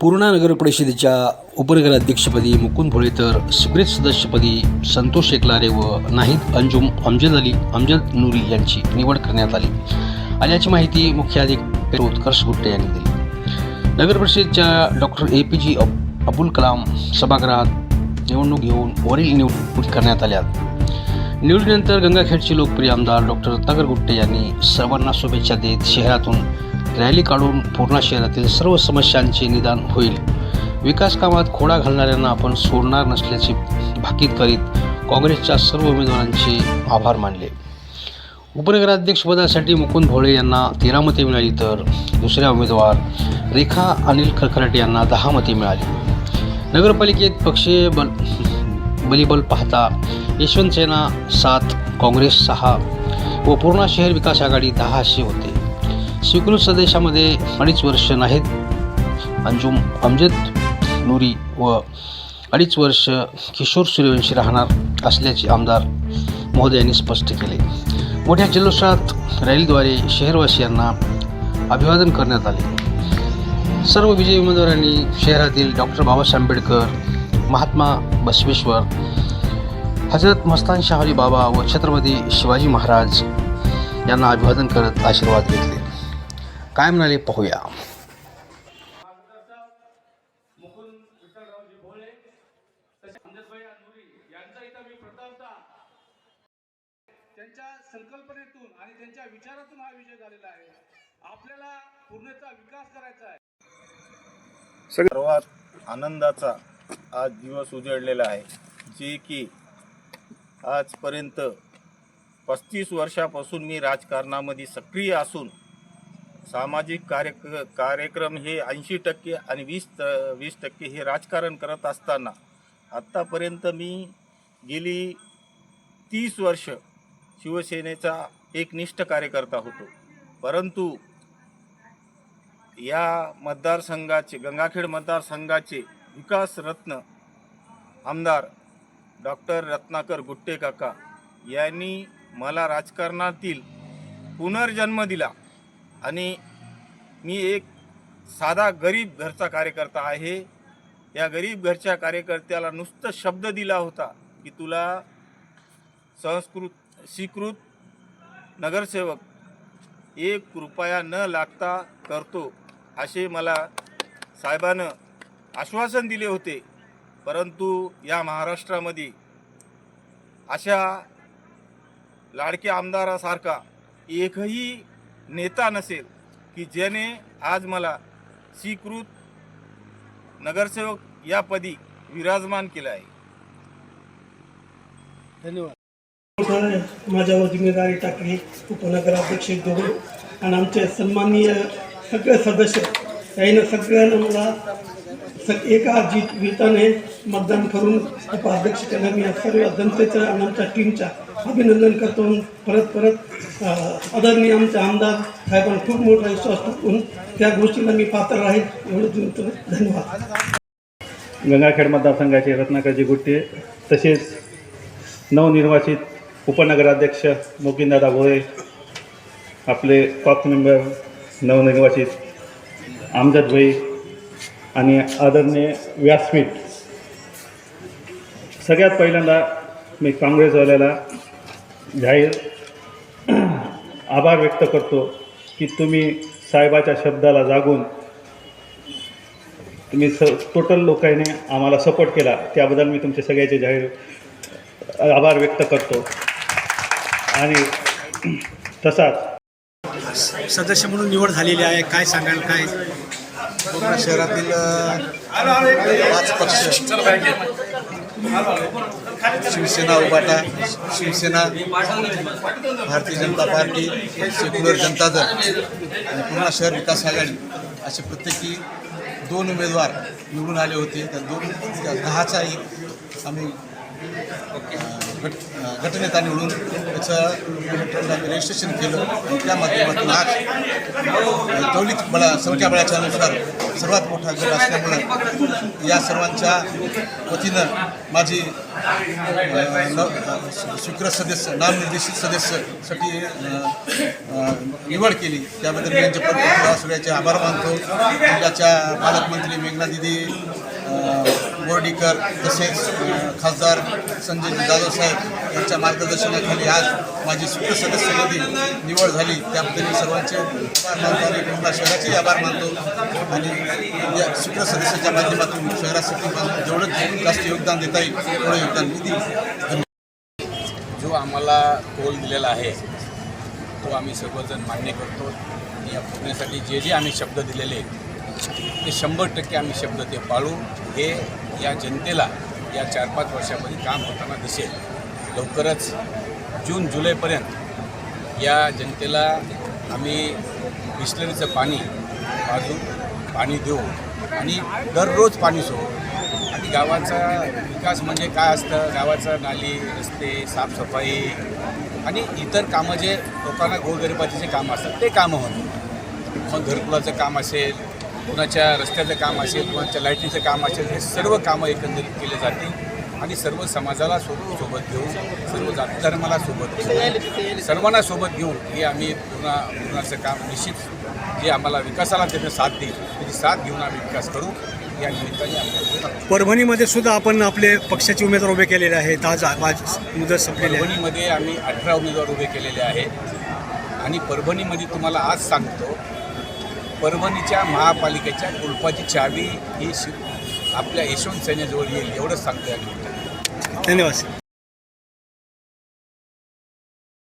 पूर्णा नगर परिषदेच्या उपनगराध्यक्षपदी मुकुंद भोळे तर स्वीकृत सदस्यपदी संतोष एकलारे व नाहीद अंजुम अमजद अली अमजद नुरी यांची निवड करण्यात आली. आल्याची माहिती मुख्याधिकारी उत्कर्ष गुट्टे यांनी दिली. नगर परिषदेच्या doctor A P J Abul Kalam सभागृहात निवडणूक घेऊन वरील निवडणूक करण्यात आल्या. निवडीनंतर गंगाखेडचे लोकप्रिय आमदार डॉक्टर तगर गुट्टे यांनी सर्वांना शुभेच्छा देत शहरातून रॅली काढून पूर्णा शहरातील सर्व समस्यांचे निदान होईल. विकास कामात खोडा घालणाऱ्यांना आपण सोडणार नसल्याचे भाकीत करीत काँग्रेसच्या सर्व उमेदवारांचे आभार मानले. उपनगराध्यक्षपदासाठी मुकुंद भोळे यांना तेरा मते मिळाली तर दुसऱ्या उमेदवार रेखा अनिल खरखराटे यांना दहा मते मिळाली. नगरपालिकेत पक्षीय बल बलिबल पाहता यशवंत सेना सात काँग्रेस सहा व पूर्णा शहर विकास आघाडी दहा असे होते. स्वीकृत सदेशामध्ये अडीच वर्ष नाहीत. अंजुम अमजद नुरी व अडीच वर्ष किशोर सूर्यवंशी राहणार असल्याचे आमदार महोदयांनी स्पष्ट केले. मोठ्या जल्लोषात रॅलीद्वारे शहरवासियांना अभिवादन करण्यात आले. सर्व विजयी उमेदवारांनी शहरातील डॉक्टर बाबासाहेब आंबेडकर महात्मा बसवेश्वर हजरत मस्तान शाहली बाबा व छत्रपती शिवाजी महाराज यांना अभिवादन करत आशीर्वाद घेतले. काय म्हणाले पाहूया. त्यांच्या संकल्पनेतून आणि त्यांच्या विचारातून हा विजय झालेला आहे. आपल्याला पूर्णचा विकास करायचा आहे. सर्वात आनंदाचा आज दिवस उजळलेला आहे. जे की आजपर्यंत पस्तीस वर्षापासून मी राजकारणामध्ये सक्रिय असून सामाजिक कार्य कार्यक्रम हे ऐंशी टक्के आणि वीस त वीस टक्के हे राजकारण करत असताना आत्तापर्यंत मी गेली तीस वर्ष शिवसेनेचा एकनिष्ठ कार्यकर्ता होतो. परंतु या मतदारसंघाचे गंगाखेड मतदारसंघाचे विकास रत्न आमदार डॉक्टर रत्नाकर गुट्टे काका यांनी मला राजकारणातील पुनर्जन्म दिला. आणि मी एक साधा गरीब घरचा कार्यकर्ता आहे. या गरीब घरच्या कार्यकर्त्याला नुसतं शब्द दिला होता की तुला संस्कृत स्वीकृत नगरसेवक एक रुपया न लागता करतो असे मला साहेबानं आश्वासन दिले होते. परंतु या महाराष्ट्रामध्ये अशा लाडक्या आमदारासारखा एकही नेता नसेल की ज्याने आज मला स्वीकृत नगरसेवक या पदी विराजमान केलं आहे. धन्यवाद. माझ्या जिम्मेदारी टाकली उपनगराध्यक्ष दोन आणि आमचे सन्माननीय सगळे सदस्य यानं सगळ्यांना मला स एका जी विताने मतदान करून उपाध्यक्ष केलं. मी या सर्व जनतेचं आणि आमच्या टीमच्या अभिनंदन करतो. परत परत आदरणीय आमचे आमदार साहेबांना खूप मोठा विश्वास टाकून त्या गोष्टीला मी पात्र राहील एवढं धन्यवाद. गंगाखेड मतदारसंघाचे रत्नाकरजी गुट्टे तसेच नवनिर्वाचित उपनगराध्यक्ष मोकिंदादा भोळे आपले पाच मेंबर नवनिर्वाचित आमदार भाई आणि आदरणीय व्यासपीठ. सगळ्यात पहिल्यांदा मी काँग्रेसवाल्याला जाहीर. आभार व्यक्त करतो की तुम्ही साहेबाच्या शब्दाला जागून तुम्ही स टोटल लोकांनी आम्हाला सपोर्ट केला. त्याबद्दल मी तुमचे सगळ्याचे जाहीर आभार व्यक्त करतो. आणि तसाच सदस्य म्हणून निवड झालेली आहे. काय सांगाल काय? पूर्ण शहरातील पाच पक्ष. शिवसेना उबाटा शिवसेना भारतीय जनता पार्टी सेक्युलर जनता दल आणि पुन्हा शहर विकास आघाडी असे प्रत्येकी दोन उमेदवार निवडून आले होते. त्या दोन त्या एक आम्ही गटनेता निवडून त्याचं रजिस्ट्रेशन केलं. त्या माध्यमातून आज अं, बळा संख्या बळाच्या अनुसार सर्वात मोठा गट असल्यामुळं या सर्वांच्या वतीनं माझी अं, स्वीकृत सदस्य नामनिर्देशित सदस्यसाठी निवड केली. त्याबद्दल मी यांचे प्रत्येक आभार मानतो. जिल्ह्याच्या पालकमंत्री मेघना दिदी बोर्डीकर तसेच खासदार संजय जाधव साहेब यांच्या मार्गदर्शनाखाली आज माझी सुप्र सदस्यपदी निवड झाली. त्याबद्दल मी सर्वांचे आभार मानतो आणि कुंभा शहराचे आभार मानतो. आणि या स्वीकृत सदस्याच्या माध्यमातून शहरासाठी जेवढं जास्त योगदान देता येईल तेवढं योगदान मी जो आम्हाला कोल दिलेला आहे तो आम्ही सर्वजण मान्य करतो. आणि या पुण्यासाठी जे जे आम्ही शब्द दिलेले आहेत ते शंभर टक्के आम्ही शब्द ते पाळू. हे या जनतेला या चार पाच वर्षामध्ये काम होताना दिसेल. लवकरच जून जुलैपर्यंत या जनतेला आम्ही बिस्लरीचं पाणी पाजून पाणी देऊ आणि दररोज पाणी सोडू. आणि गावाचा विकास म्हणजे काय असतं? गावाचं नाली रस्ते साफसफाई आणि इतर कामं जे लोकांना गोरगरिबाचे जे कामं असतात ते कामं होतात. मग घरकुलाचं काम असेल कुणाच्या रस्त्याचं काम असेल कुणाच्या लाईटीचं काम असेल हे सर्व कामं एकंदरीत केले जातील आणि सर्व समाजाला सोबत सोबत घेऊन सर्व जाती धर्माला सोबत घेऊन सर्वांना सोबत घेऊन हे आम्ही पूर्ण पूर्णाचं काम निश्चित जे आम्हाला विकासाला त्याचं साथ देईल त्याची साथ घेऊन आम्ही विकास करू. या निमित्ताने परभणीमध्ये सुद्धा आपण आपले पक्षाचे उमेदवार उभे केलेले आहेत. आज आज मुदत संपलेली परभणीमध्ये आम्ही अठरा उमेदवार उभे केलेले आहेत. आणि परभणीमध्ये तुम्हाला आज सांगतो परभणीच्या महापालिकेच्या कुलपाची चावी ही आपल्या यशवंत सैन्याजवळ येईल एवढंच सांगतो या निमित्ताने धन्यवाद